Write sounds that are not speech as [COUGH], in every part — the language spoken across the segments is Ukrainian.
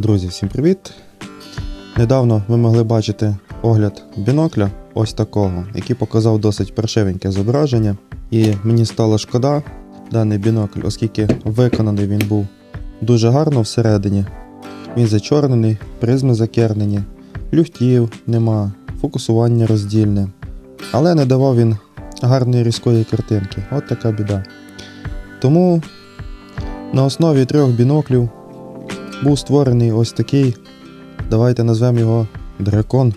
Друзі, всім привіт! Недавно ви могли бачити огляд бінокля, ось такого, який показав досить паршивеньке зображення. І мені стало шкода даний бінокль, оскільки виконаний він був дуже гарно всередині. Він зачорнений, призми закернені, люфтів нема, фокусування роздільне. Але не давав він гарної різкої картинки. От така біда. Тому на основі трьох біноклів був створений ось такий, давайте назвемо його дракон.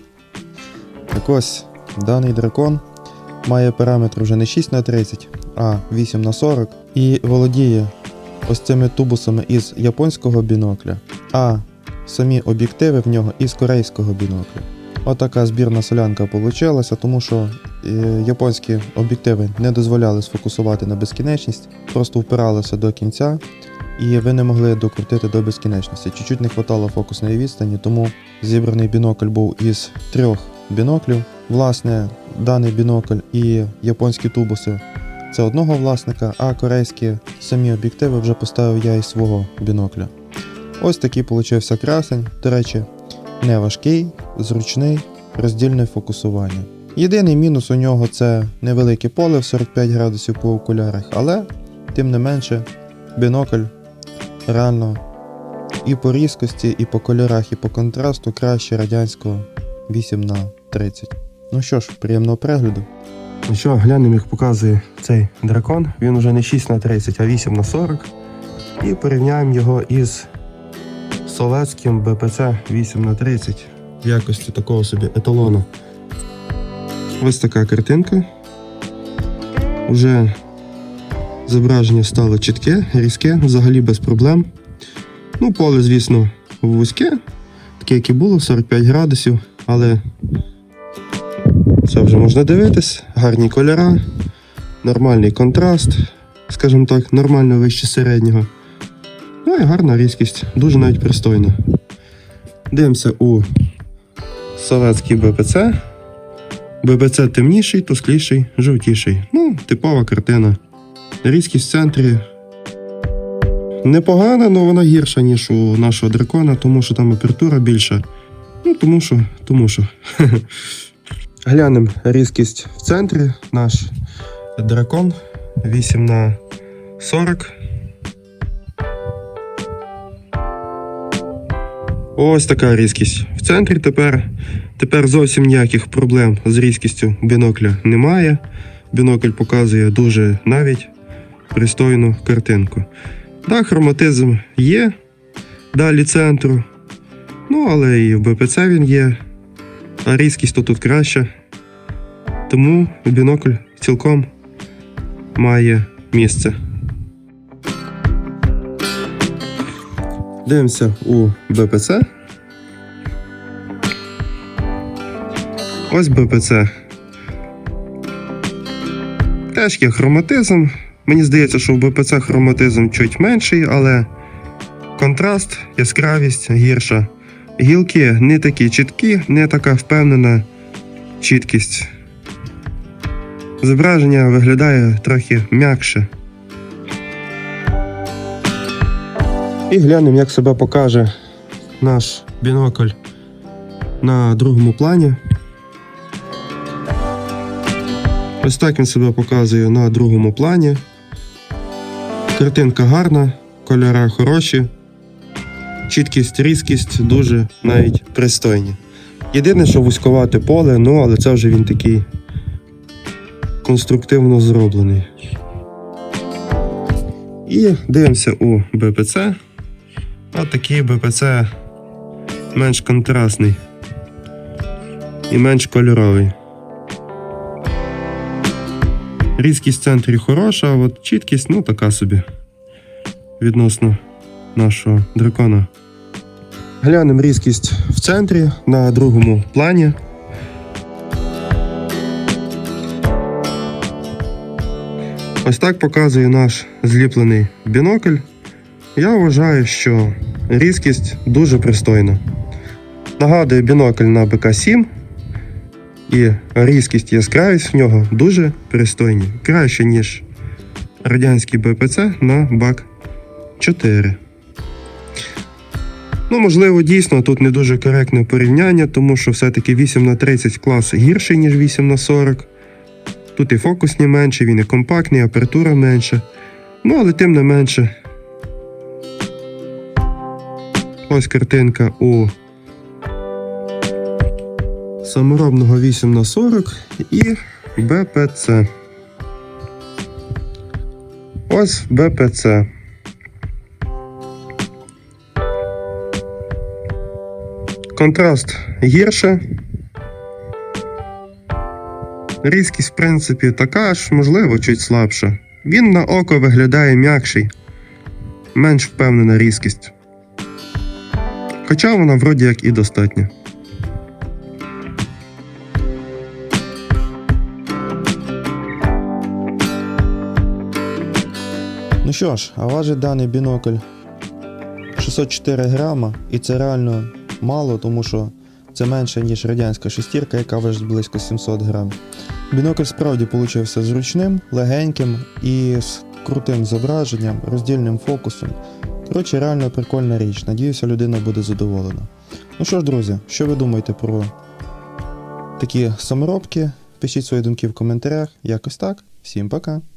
Так ось, даний дракон має параметр вже не 6 на 30, а 8 на 40 і володіє ось цими тубусами із японського бінокля, а самі об'єктиви в нього із корейського бінокля. Отака збірна солянка вийшла, тому що е, японські об'єктиви не дозволяли сфокусувати на безкінечність, просто впиралися до кінця, і ви не могли докрутити до безкінечності. Чуть-чуть не хватало фокусної відстані, тому зібраний бінокль був із трьох біноклів. Власне, даний бінокль і японські тубуси це одного власника, а корейські самі об'єктиви вже поставив я із свого бінокля. Ось такий получився красень. До речі, не важкий, зручний, роздільне фокусування. Єдиний мінус у нього це невелике поле в 45 градусів по окулярах, але тим не менше бінокль реально і по різкості, і по кольорах, і по контрасту краще радянського 8 на 30. Ну що ж, приємного перегляду. Ну що, глянемо, як показує цей дракон. Він вже не 6 на 30, а 8 на 40. І порівняємо його із совєтським БПЦ 8 на 30 в якості такого собі еталону. Ось така картинка. Уже зображення стало чітке, різке, взагалі без проблем. Ну, поле, звісно, вузьке, таке, як і було, 45 градусів, але це вже можна дивитись, гарні кольора, нормальний контраст, скажімо так, нормально вище середнього. Ну і гарна різкість, дуже навіть пристойна. Дивимося у совєтський БПЦ. БПЦ темніший, тускліший, жовтіший. Ну, типова картина. Різкість в центрі непогана, але вона гірша, ніж у нашого дракона, тому що там апертура більша. Ну, тому що, тому що. [LAUGHS] Глянемо різкість в центрі. Наш дракон 8 на 40. Ось така різкість. В центрі тепер, тепер зовсім ніяких проблем з різкістю бінокля немає. Бінокль показує дуже навіть пристойну картинку. Так, хроматизм є далі центру. Ну, але і в БПЦ він є а різкість то тут краща. Тому бінокль цілком має місце. Дивимося у БПЦ. Ось БПЦ. Теж є хроматизм. Мені здається, що в БПЦ хроматизм чуть менший, але контраст, яскравість гірша. Гілки не такі чіткі, не така впевнена чіткість. Зображення виглядає трохи м'якше. І глянемо, як себе покаже наш бінокль на другому плані. Ось так він себе показує на другому плані. Картинка гарна, кольори хороші. Чіткість, різкість дуже навіть пристойні. Єдине, що вузькувате поле, ну але це вже він такий конструктивно зроблений. І дивимося у БПЦ. Ось такий БПЦ менш контрастний і менш кольоровий. Різкість в центрі хороша, а от чіткість, ну така собі. Відносно нашого дракона. Глянемо різкість в центрі на другому плані. Ось так показує наш зліплений бінокль. Я вважаю, що різкість дуже пристойна. Нагадую, бінокль на БК-7 і різкість і яскравість в нього дуже пристойні. Краще, ніж радянський БПЦ на БАК 4. Ну, можливо, дійсно тут не дуже коректне порівняння, тому що все-таки 8 на 30 клас гірший, ніж 8 на 40. Тут і фокусні менше, він і компактний, і апертура менша. Ну, але тим не менше. Ось картинка у саморобного 8 на 40 і БПЦ. Ось БПЦ. Контраст гірше. Різкість, в принципі, така ж, можливо, чуть слабша. Він на око виглядає м'якший, менш впевнена різкість. Хоча вона вроді як і достатня. Що ж, а важить даний бінокль 604 грама, і це реально мало, тому що це менше, ніж радянська шестірка, яка важить близько 700 грам. Бінокль справді получився зручним, легеньким і з крутим зображенням, роздільним фокусом. Коротше, реально прикольна річ. Надіюся, людина буде задоволена. Ну що ж, друзі, що ви думаєте про такі саморобки? Пишіть свої думки в коментарях. Якось так. Всім пока!